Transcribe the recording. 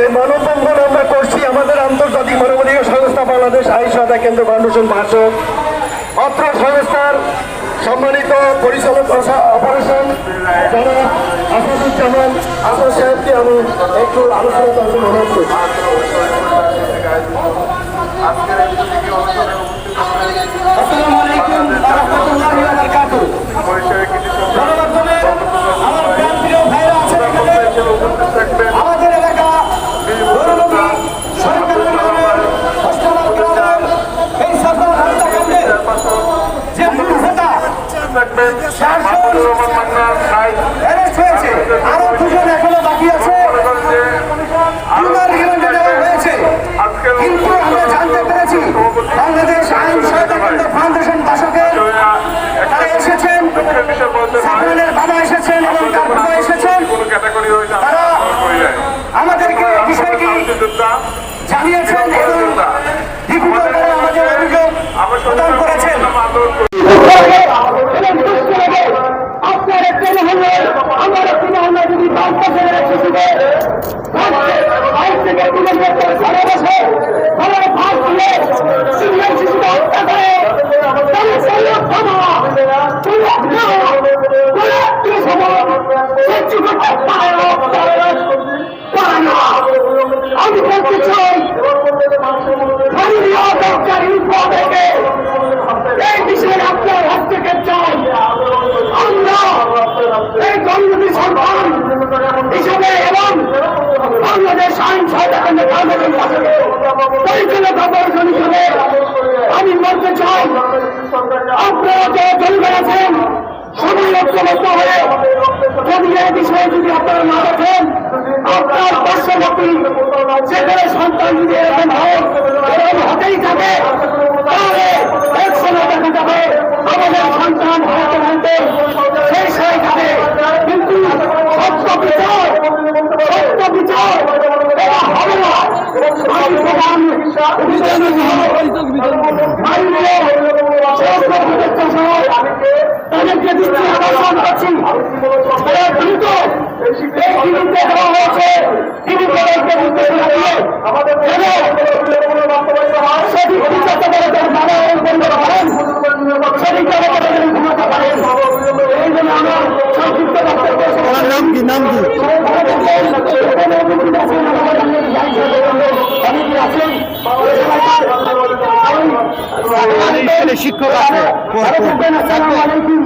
যে মানববন্ধন আমরা করছি, আমাদের আন্তর্জাতিক মানবাধিকার সংস্থা বাংলাদেশ সহায়তা কেন্দ্র ফাউন্ডেশন ভাষক, অত্র সংস্থার সম্মানিত পরিচালক অপারেশন যারা আসাদুজ্জামান, আসাদ সাহেবকে আমি একটু আলোচনা করতে অনুরোধ করছি। আসসালামু আরও দুজন এখনও বাকি আছে। দুবার রিমান্ডে দেওয়া হয়েছে। কিন্তু আমরা জানতে পেরেছি বাংলাদেশ আইন সহায়তা ফাউন্ডেশন বাসকের তারা এসেছেন। বাবা এসেছেন এবং তার বাবা এসেছেন। তারা আমাদেরকে বিষয়টি জানিয়েছেন এবং আমাদের অভিযোগ প্রদান পরিচালক অপারেশন হিসেবে আমি বলতে চাই আপনারা যে পরিবার আছেন, সবাই ঐক্যবদ্ধ হয়ে যদি এই বিষয়ে যদি আপনারা না দেখেন, আপনার পার্শ্ববর্তী যেখানে সন্তান যদি এরকম তাদেরকে দৃষ্টি আকর্ষণ করছি দ্রুত এই বিরুদ্ধে দেওয়া হয়েছে দিয়ে যেন সঠিক বিচার করে তার বাবা এবং পরিবার পারেন সঠিকভাবে ঘুমাতে পারেন এই জন্য আমরা সংক্ষিপ্ত বক্তব্য নাম কি নাম কি শিক্ষক আছে। ওরা আলাইকুম